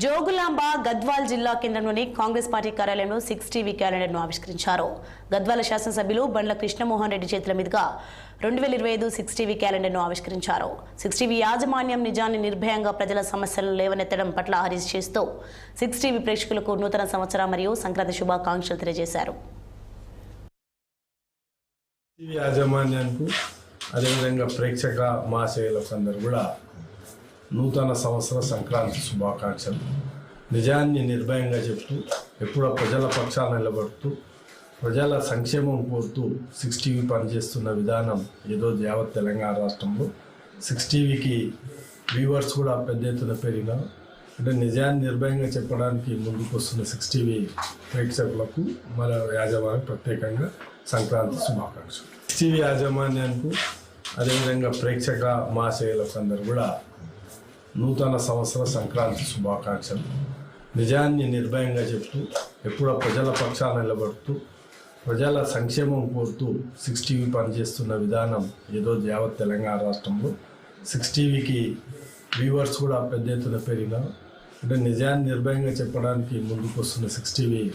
జోగులాంబ గద్వాల్ జిల్లా కేంద్రంలోని కాంగ్రెస్ పార్టీ కార్యాలయంలో సిక్స్ టీవీ క్యాలెండర్ను ఆవిష్కరించారు. గద్వాల శాసనసభ్యులు బండ్ల కృష్ణమోహన్ రెడ్డి చేతుల మీదుగా రెండు వేల ఇరవై ఐదు సిక్స్ టీవీ క్యాలెండర్ను ఆవిష్కరించారు. సిక్స్ టీవీ యాజమాన్యం నిజాన్ని నిర్భయంగా ప్రజల సమస్యలను లేవనెత్తడం పట్ల హరీష్ చేస్తూ సిక్స్ టీవీ ప్రేక్షకులకు నూతన సంవత్సరం మరియు సంక్రాంతి శుభాకాంక్షలు తెలియజేశారు. యాజమాన్యానికి అదేవిధంగా ప్రేక్షక మహాశయులకు అందరూ కూడా నూతన సంవత్సర సంక్రాంతి శుభాకాంక్షలు. నిజాన్ని నిర్భయంగా చెప్తూ ఎప్పుడో ప్రజల పక్షాన నిలబడుతూ ప్రజల సంక్షేమం కోరుతూ సిక్స్ టీవీ పనిచేస్తున్న విధానం ఏదో యావత్ తెలంగాణ రాష్ట్రంలో. సిక్స్ టీవీకి వ్యూవర్స్ కూడా పెద్ద ఎత్తున పెరిగినారు అంటే నిజాన్ని నిర్భయంగా చెప్పడానికి ముందుకు వస్తున్న సిక్స్ టీవీ ప్రేక్షకులకు మన యాజమాన్యం ప్రత్యేకంగా సంక్రాంతి శుభాకాంక్షలు. సిక్స్ టీవీ యాజమాన్యానికి అదేవిధంగా ప్రేక్షక మహాశయులకు అందరూ కూడా నూతన సంవత్సర సంక్రాంతి శుభాకాంక్షలు. నిజాన్ని నిర్భయంగా చెప్తూ ఎప్పుడో ప్రజల పక్షాన నిలబడుతూ ప్రజల సంక్షేమం కోరుతూ సిక్స్ టీవీ పనిచేస్తున్న విధానం ఏదో యావత్ తెలంగాణ రాష్ట్రంలో. సిక్స్ టీవీకి వ్యూవర్స్ కూడా పెద్ద ఎత్తున పెరిగినారు. అంటే నిజాన్ని నిర్భయంగా చెప్పడానికి ముందుకు వస్తున్న సిక్స్ టీవీ